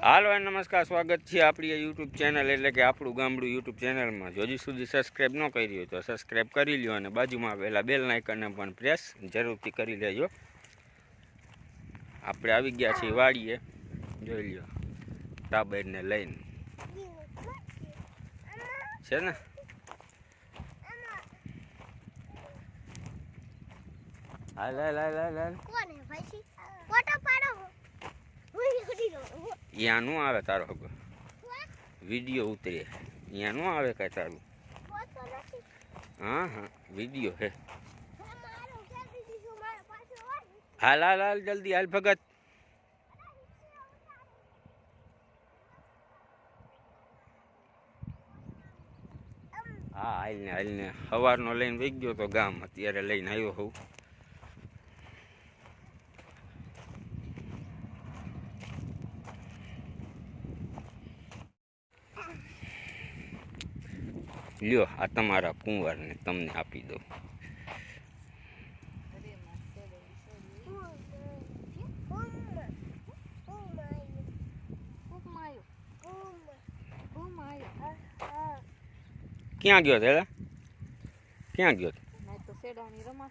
હાલો નમસ્કાર, સ્વાગત છે આપણી યુટ્યુબ ચેનલ એટલે કે આપણું ગામડું યુટ્યુબ ચેનલમાં હજી સુધી સબસ્ક્રાઈબ ન કરી હોય તો સબસ્ક્રાઈબ કરી લ્યો અને બાજુમાં આવેલા બેલ નાઇકનને પણ પ્રેસ જરૂરથી કરી લેજો. આપણે આવી ગયા છીએ વાડીએ. જોઈ લ્યો ટાબરને લઈને. છે ને? હાલ હાલ હાલ હાલ અહીંયા નું આવે તારો હગો. વીડિયો ઉતરે. ત્યાં નું આવે કાંઈ તારું. હા હા, વીડિયો હે. હાલ હાલ હાલ, જલ્દી, હાલ, ભગત. હા, હાલ ને હાલ ને. સવારનો લઈને વહી ગયો તો ગામ. અત્યારે લઈને આવ્યો હોઉં. લ્યો આ તમારા કુંવરને તમને આપી દો ક્યાં ગયો તેલા ક્યાં ગયો? રમા